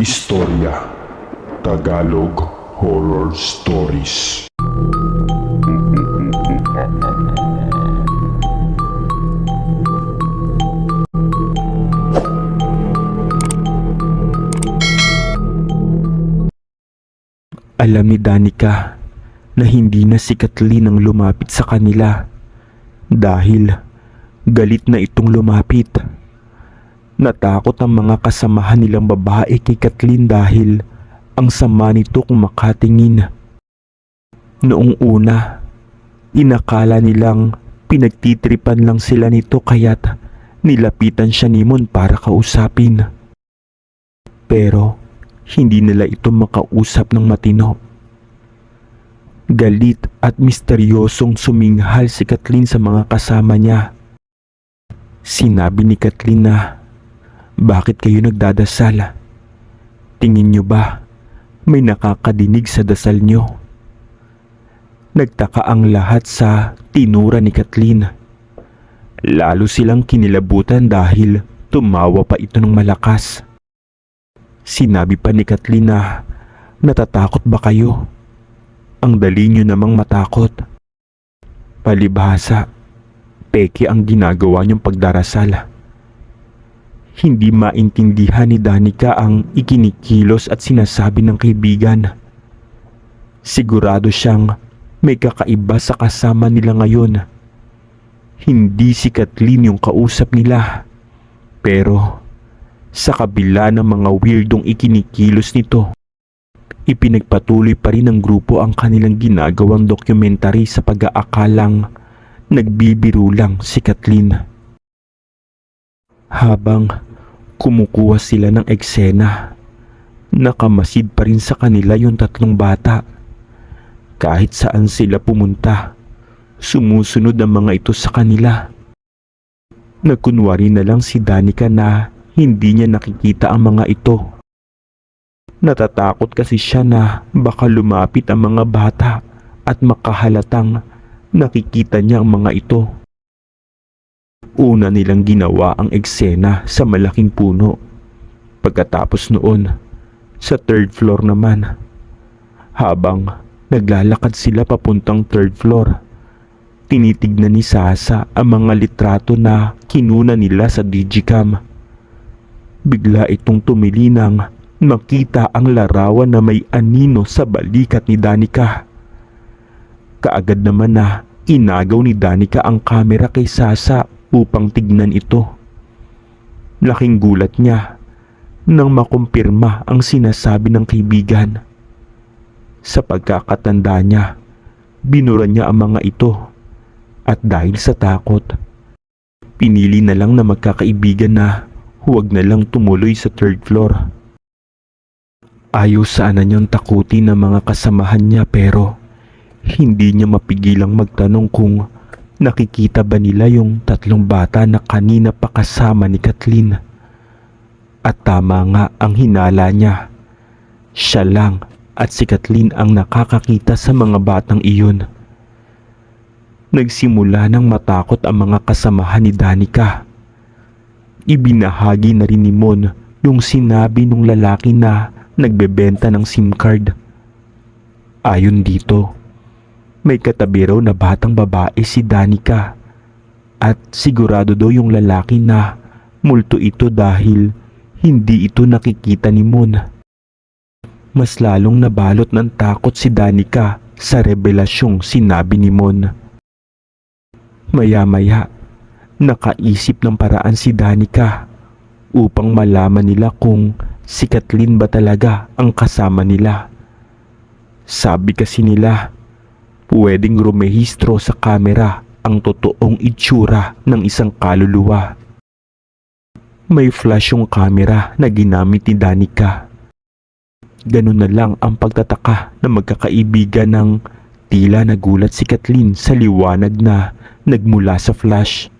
Istorya Tagalog Horror Stories Alam ni Danica na hindi na si Kathleen ang lumapit sa kanila dahil galit na itong lumapit. Natakot ang mga kasamahan nilang babae kay Kathleen dahil ang sama nito kung makatingin. Noong una, inakala nilang pinagtitripan lang sila nito kaya't nilapitan siya ni Mon para kausapin. Pero hindi nila ito makausap ng matino. Galit at misteryosong suminghal si Kathleen sa mga kasama niya. Sinabi ni Kathleen na, Bakit kayo nagdadasal? Tingin niyo ba may nakakadinig sa dasal niyo? Nagtaka ang lahat sa tinura ni Kathleen. Lalo silang kinilabutan dahil tumawa pa ito ng malakas. Sinabi pa ni Kathleen na natatakot ba kayo? Ang dali nyo namang matakot. Palibhasa, peke ang ginagawa niyong pagdarasal. Hindi maintindihan ni Danica ang ikinikilos at sinasabi ng kaibigan. Sigurado siyang may kakaiba sa kasama nila ngayon. Hindi si Kathleen yung kausap nila. Pero sa kabila ng mga weirdong ikinikilos nito, ipinagpatuloy pa rin ng grupo ang kanilang ginagawang dokumentary sa pag-aakalang nagbibiro lang si Kathleen. Habang kumukuha sila ng eksena, nakamasid pa rin sa kanila yung tatlong bata. Kahit saan sila pumunta, sumusunod ang mga ito sa kanila. Nagkunwari na lang si Danica na hindi niya nakikita ang mga ito. Natatakot kasi siya na baka lumapit ang mga bata at makahalatang nakikita niya ang mga ito. Una nilang ginawa ang eksena sa malaking puno. Pagkatapos noon, sa third floor naman. Habang naglalakad sila papuntang third floor, tinitignan ni Sasa ang mga litrato na kinuna nila sa digicam. Bigla itong tumili nang makita ang larawan na may anino sa balikat ni Danica. Kaagad naman na inagaw ni Danica ang kamera kay Sasa upang tignan ito. Laking gulat niya nang makumpirma ang sinasabi ng kaibigan. Sa pagkakatanda niya, binura niya ang mga ito at dahil sa takot, pinili na lang na magkakaibigan na huwag na lang tumuloy sa third floor. Ayaw sana niyang takutin ng mga kasamahan niya pero hindi niya mapigilang magtanong kung nakikita ba nila yung tatlong bata na kanina pa kasama ni Kathleen. At tama nga ang hinala niya. Siya lang at si Kathleen ang nakakakita sa mga batang iyon. Nagsimula nang matakot ang mga kasamahan ni Danica. Ibinahagi na rin ni Mon yung sinabi nung lalaki na nagbebenta ng SIM card. Ayon dito, may katabi raw na batang babae si Danica at sigurado daw yung lalaki na multo ito dahil hindi ito nakikita ni Mon. Mas lalong nabalot ng takot si Danica sa revelasyong sinabi ni Mon. Maya-maya, nakaisip ng paraan si Danica upang malaman nila kung si Kathleen ba talaga ang kasama nila. Sabi kasi nila, pwedeng rumehistro sa kamera ang totoong itsura ng isang kaluluwa. May flash yung kamera na ginamit ni Danica. Ganun na lang ang pagtataka na magkakaibigan ng tila nagulat si Kathleen sa liwanag na nagmula sa flash.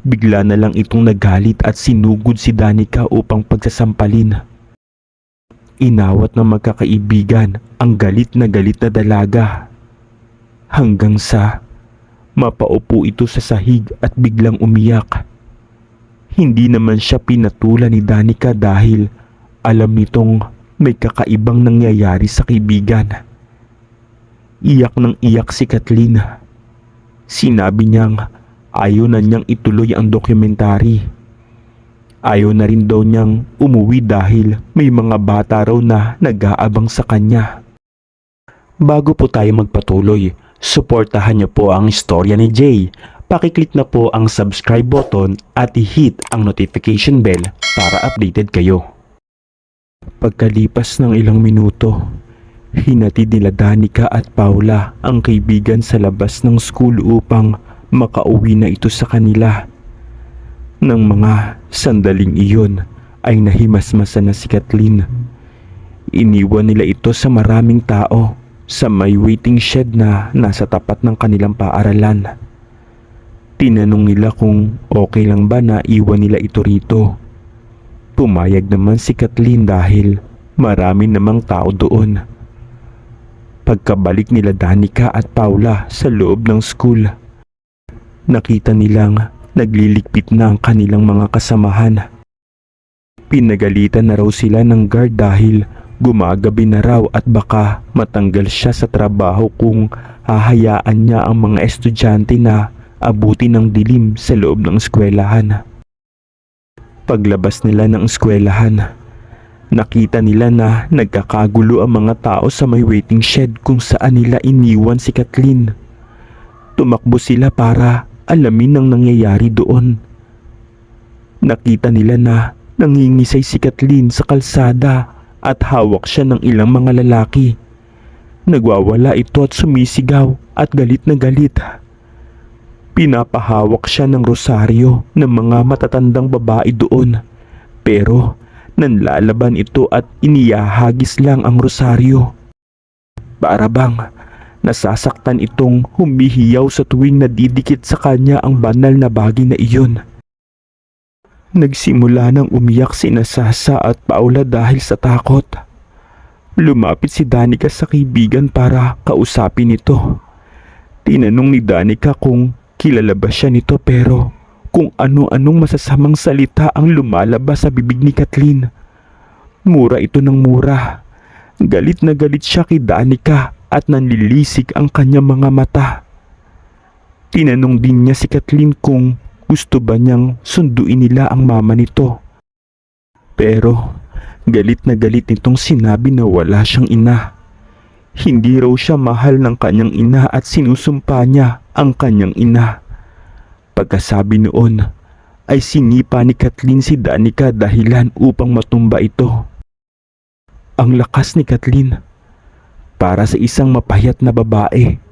Bigla na lang itong nagalit at sinugod si Danica upang pagsasampalin. Inawat ng magkakaibigan ang galit na galit na dalaga. Hanggang sa mapaupo ito sa sahig at biglang umiyak. Hindi naman siya pinatulan ni Danica dahil alam nitong may kakaibang nangyayari sa kaibigan. Iyak ng iyak si Kathleen. Sinabi niyang ayaw na niyang ituloy ang dokumentary. Ayaw na rin daw niyang umuwi dahil may mga bata raw na nag-aabang sa kanya. Bago po tayo magpatuloy, suportahan niyo po ang istorya ni Jay. Pakiclick na po ang subscribe button at i-hit ang notification bell para updated kayo. Pagkalipas ng ilang minuto, hinatid nila Danica at Paula ang kaibigan sa labas ng school upang makauwi na ito sa kanila. Nang mga sandaling iyon ay nahimasmasa na si Kathleen. Iniwan nila ito sa maraming tao sa may waiting shed na nasa tapat ng kanilang paaralan. Tinanong nila kung okay lang ba na iwan nila ito rito. Pumayag naman si Kathleen dahil marami namang tao doon. Pagkabalik nila Danica at Paula sa loob ng school, nakita nilang nagliligpit na ang kanilang mga kasamahan. Pinagalitan na raw sila ng guard dahil gumagabi na raw at baka matanggal siya sa trabaho kung hahayaan niya ang mga estudyante na abuti ng dilim sa loob ng eskwelahan. Paglabas nila ng eskwelahan, nakita nila na nagkakagulo ang mga tao sa may waiting shed kung saan nila iniwan si Kathleen. Tumakbo sila para alamin ang nangyayari doon. Nakita nila na nangingisay si Kathleen sa kalsada at hawak siya ng ilang mga lalaki. Nagwawala ito at sumisigaw at galit na galit. Pinapahawak siya ng rosaryo ng mga matatandang babae doon. Pero nanlalaban ito at iniyahagis lang ang rosaryo. Para bang nasasaktan itong humihiyaw sa tuwing nadidikit sa kanya ang banal na bagay na iyon. Nagsimula nang umiyak si Nasasa at Paula dahil sa takot. Lumapit si Danica sa kaibigan para kausapin ito. Tinanong ni Danica kung kilala ba siya nito pero kung ano-anong masasamang salita ang lumalabas sa bibig ni Kathleen. Mura ito ng mura. Galit na galit siya kay Danica at nanlilisik ang kanyang mga mata. Tinanong din niya si Kathleen kung gusto ba niyang sunduin nila ang mama nito. Pero galit na galit nitong sinabi na wala siyang ina. Hindi raw siya mahal ng kanyang ina at sinusumpa niya ang kanyang ina. Pagkasabi noon ay sinipa ni Kathleen si Danica dahilan upang matumba ito. Ang lakas ni Kathleen para sa isang mapayat na babae.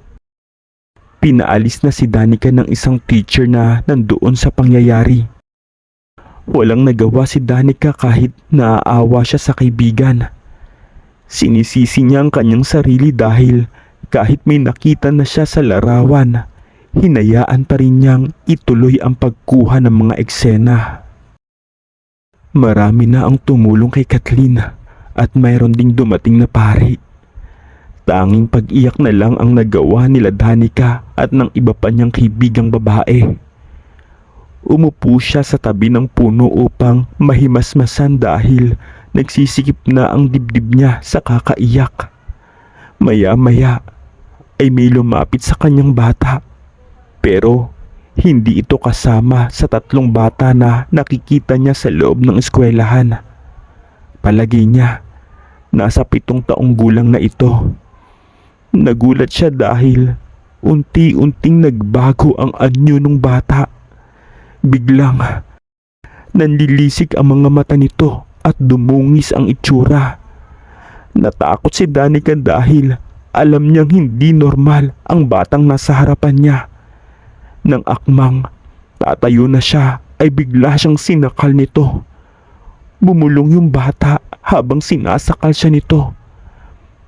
Pinaalis na si Danica ng isang teacher na nandoon sa pangyayari. Walang nagawa si Danica kahit naaawa siya sa kaibigan. Sinisisi niya ang kanyang sarili dahil kahit may nakita na siya sa larawan, hinayaan pa rin niyang ituloy ang pagkuha ng mga eksena. Marami na ang tumulong kay Kathleen at mayroon ding dumating na pari. Tanging pag-iyak na lang ang nagawa nila Danica at ng iba pa niyang kaibigang babae. Umupo siya sa tabi ng puno upang mahimasmasan dahil nagsisikip na ang dibdib niya sa kakaiyak. Maya-maya ay may lumapit sa kanyang bata. Pero hindi ito kasama sa tatlong bata na nakikita niya sa loob ng eskwelahan. Palagay niya, nasa pitong taong gulang na ito. Nagulat siya dahil unti-unting nagbago ang anyo ng bata. Biglang nanlilisik ang mga mata nito at dumungis ang itsura. Natakot si Danica dahil alam niyang hindi normal ang batang nasa harapan niya. Nang akmang tatayo na siya ay bigla siyang sinakal nito. Bumulong yung bata habang sinasakal siya nito.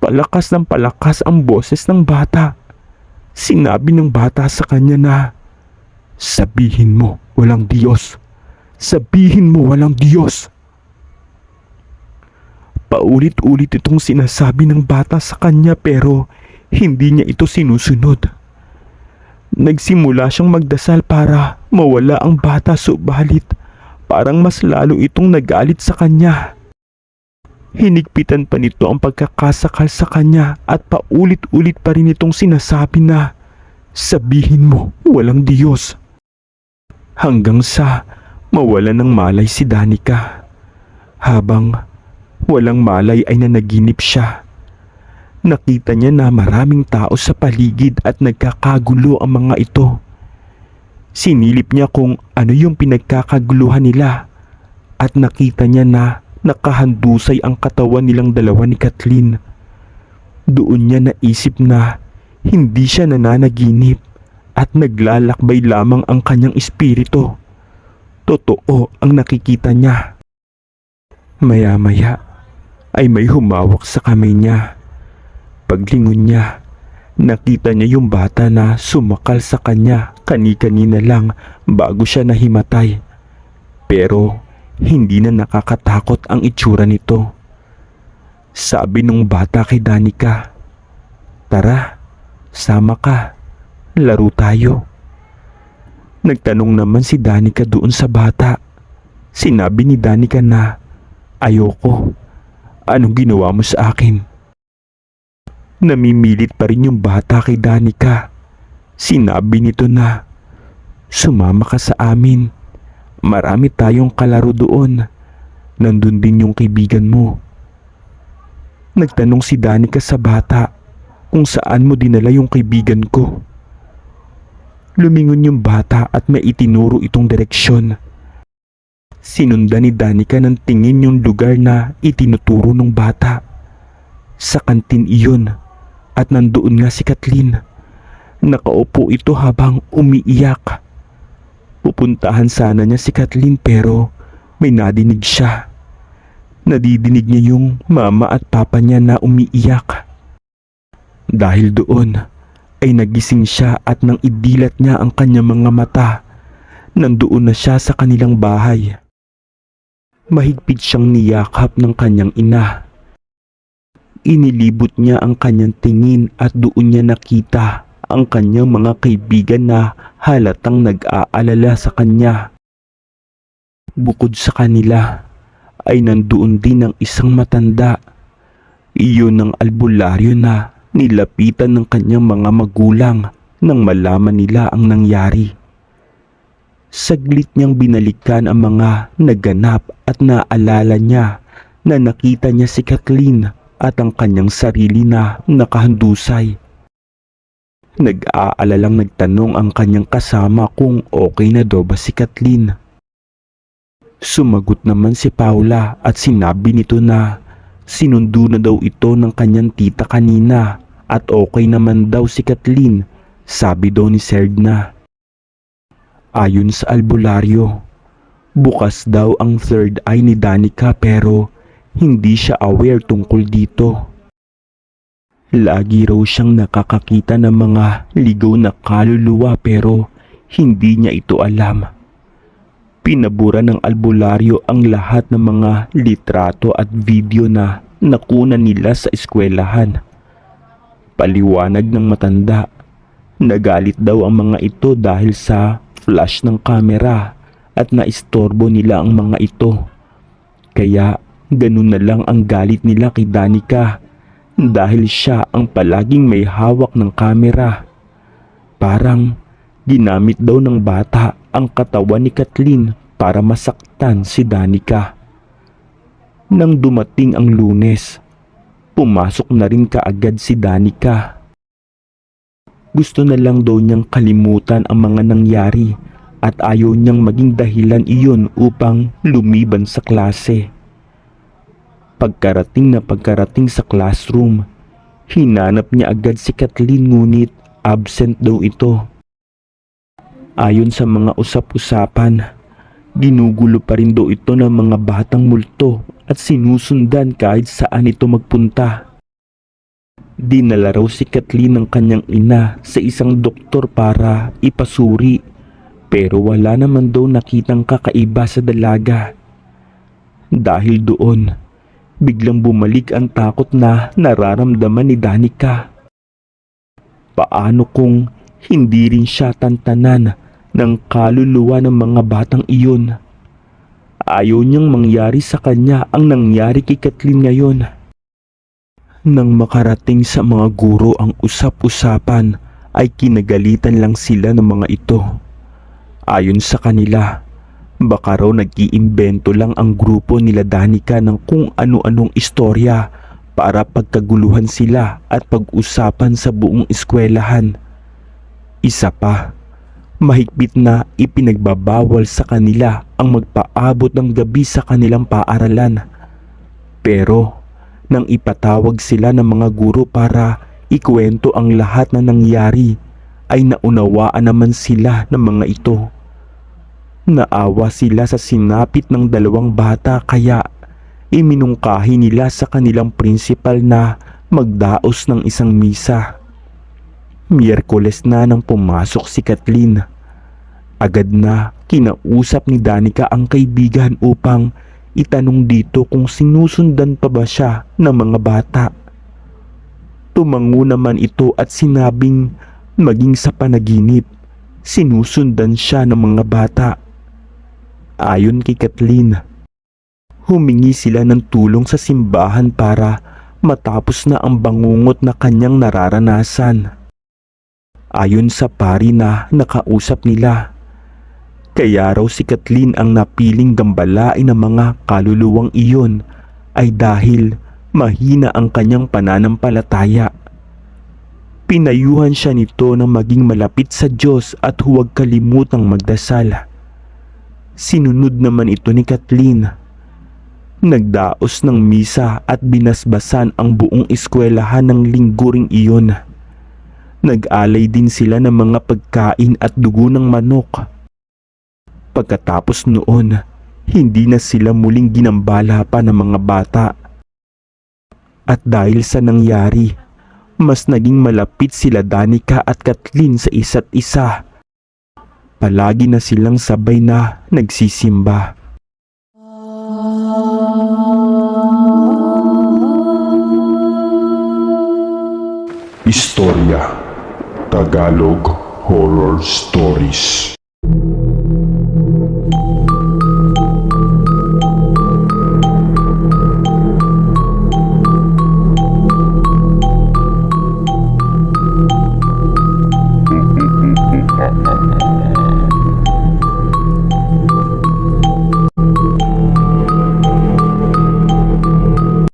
Palakas ng palakas ang boses ng bata. Sinabi ng bata sa kanya na, Sabihin mo walang Diyos. Sabihin mo walang Diyos. Paulit-ulit itong sinasabi ng bata sa kanya pero hindi niya ito sinusunod. Nagsimula siyang magdasal para mawala ang bata subalit parang mas lalo itong nagalit sa kanya. Hinigpitan pa nito ang pagkakasakal sa kanya at paulit-ulit pa rin itong sinasabi na sabihin mo walang Diyos. Hanggang sa mawala ng malay si Danica. Habang walang malay ay nanaginip siya. Nakita niya na maraming tao sa paligid at nagkakagulo ang mga ito. Sinilip niya kung ano yung pinagkakaguluhan nila at nakita niya na nakahandusay ang katawan nilang dalawa ni Kathleen. Doon niya naisip na hindi siya nananaginip at naglalakbay lamang ang kanyang espiritu. Totoo ang nakikita niya. Maya-maya ay may humawak sa kamay niya. Paglingon niya, nakita niya yung bata na sumakal sa kanya kani-kanina lang bago siya nahimatay. Pero hindi na nakakatakot ang itsura nito. Sabi nung bata kay Danica, Tara, sama ka, laro tayo. Nagtanong naman si Danica doon sa bata. Sinabi ni Danica na, Ayoko, anong ginawa mo sa akin? Namimilit pa rin yung bata kay Danica. Sinabi nito na, Sumama ka sa amin. Marami tayong kalaro doon. Nandun din yung kaibigan mo. Nagtanong si Danica sa bata kung saan mo dinala yung kaibigan ko. Lumingon yung bata at may itinuro itong direksyon. Sinundan ni Danica ng tingin yung lugar na itinuturo ng bata. Sa kantin iyon at nandoon nga si Kathleen. Nakaupo ito habang umiiyak. Pupuntahan sana niya si Kathleen pero may nadinig siya. Nadidinig niya yung mama at papa niya na umiiyak. Dahil doon ay nagising siya at nang idilat niya ang kanyang mga mata, nandoon na siya sa kanilang bahay. Mahigpit siyang niyakap ng kanyang ina. Inilibot niya ang kanyang tingin at doon niya nakita ang kanyang mga kaibigan na halatang nag-aalala sa kanya. Bukod sa kanila, ay nandoon din ang isang matanda. Iyon ang albularyo na nilapitan ng kanyang mga magulang nang malaman nila ang nangyari. Saglit niyang binalikan ang mga naganap at naalala niya na nakita niya si Kathleen at ang kanyang sarili na nakahandusay. Nag-aalalang nagtanong ang kanyang kasama kung okay na daw ba si Kathleen. Sumagot naman si Paula at sinabi nito na sinundo na daw ito ng kanyang tita kanina at okay naman daw si Kathleen, sabi daw ni Serdna. Ayon sa albularyo, bukas daw ang third eye ni Danica pero hindi siya aware tungkol dito. Lagi raw siyang nakakakita ng mga ligaw na kaluluwa pero hindi niya ito alam. Pinabura ng albularyo ang lahat ng mga litrato at video na nakuna nila sa eskwelahan. Paliwanag ng matanda, nagalit daw ang mga ito dahil sa flash ng kamera at naistorbo nila ang mga ito. Kaya ganun na lang ang galit nila kay Danica dahil siya ang palaging may hawak ng kamera. Parang ginamit daw ng bata ang katawan ni Kathleen para masaktan si Danica. Nang dumating ang lunes, pumasok na rin kaagad si Danica. Gusto na lang daw niyang kalimutan ang mga nangyari at ayaw niyang maging dahilan iyon upang lumiban sa klase. Pagkarating na pagkarating sa classroom, hinanap niya agad si Kathleen ngunit absent daw ito. Ayon sa mga usap-usapan, ginugulo pa rin daw ito ng mga batang multo at sinusundan kahit saan ito magpunta. Dinala raw si Kathleen ng kanyang ina sa isang doktor para ipasuri pero wala naman daw nakitang kakaiba sa dalaga. Dahil doon, biglang bumalik ang takot na nararamdaman ni Danica. Paano kung hindi rin siya tantanan ng kaluluwa ng mga batang iyon? Ayaw niyang mangyari sa kanya ang nangyari kay Kathleen ngayon. Nang makarating sa mga guro ang usap-usapan ay kinagalitan lang sila ng mga ito. Ayon sa kanila, baka raw nag-iimbento lang ang grupo nila Danica ng kung ano-anong istorya para pagkaguluhan sila at pag-usapan sa buong eskwelahan. Isa pa, mahigpit na ipinagbabawal sa kanila ang magpaabot ng gabi sa kanilang paaralan. Pero nang ipatawag sila ng mga guro para ikwento ang lahat na nangyari, ay naunawaan naman sila ng mga ito. Naawa sila sa sinapit ng dalawang bata kaya iminungkahi nila sa kanilang principal na magdaos ng isang misa. Miyerkules na nang pumasok si Kathleen. Agad na kinausap ni Danica ang kaibigan upang itanong dito kung sinusundan pa ba siya ng mga bata. Tumango naman ito at sinabing maging sa panaginip, sinusundan siya ng mga bata. Ayon kay Kathleen, humingi sila ng tulong sa simbahan para matapos na ang bangungot na kanyang nararanasan. Ayon sa pari na nakausap nila, kaya raw si Kathleen ang napiling gambalain ng mga kaluluwang iyon ay dahil mahina ang kanyang pananampalataya. Pinayuhan siya nito na maging malapit sa Diyos at huwag kalimutang magdasal. Sinunod naman ito ni Kathleen. Nagdaos ng misa at binasbasan ang buong eskwelahan ng lingguring iyon. Nag-alay din sila ng mga pagkain at dugo ng manok. Pagkatapos noon, hindi na sila muling ginambala pa ng mga bata. At dahil sa nangyari, mas naging malapit sila Danica at Kathleen sa isa't isa. Palagi na silang sabay na nagsisimba. Istorya Tagalog Horror Stories